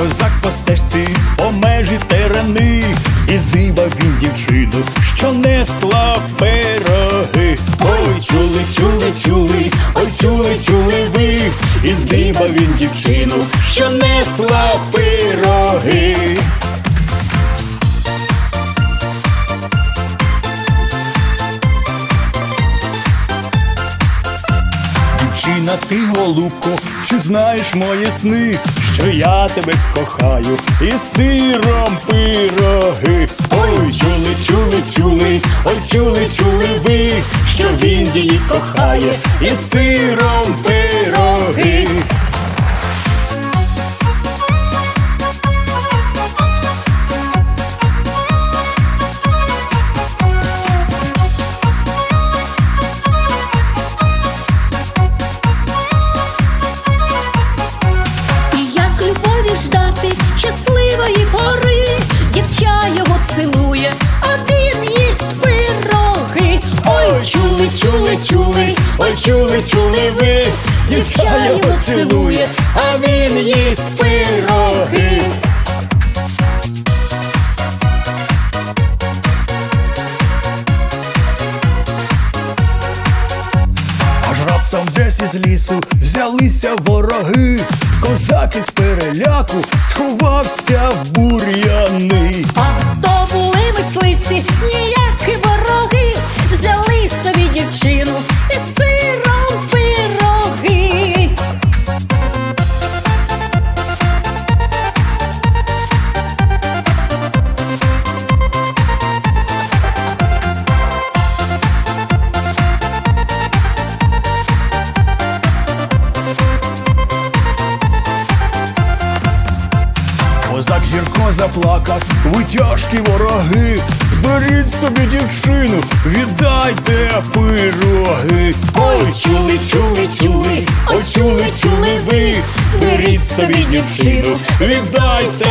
Козак по стежці, по межі терени, і здибав він дівчину, що несла пироги. Ой, чули, чули, чули, ой, чули, чули ви, і здибав він дівчину, що несла пироги. Дівчина, ти голубко, чи знаєш мої сни, що я тебе кохаю, і сиром пироги. Ой, чули, чули, чули, ой, чули, чули ви, що він її кохає, і сиром пироги. Чули, чули, ви, дівча його цілує, а він їсть пироги. Аж раптом десь із лісу взялися вороги, козак із переляку сховався в бур'яни. Козак гірко заплакав, ви тяжкі вороги, беріть собі дівчину, віддайте пироги. Ой, чули, чули, чули, ой, чули, чули ви, беріть собі дівчину, віддайте.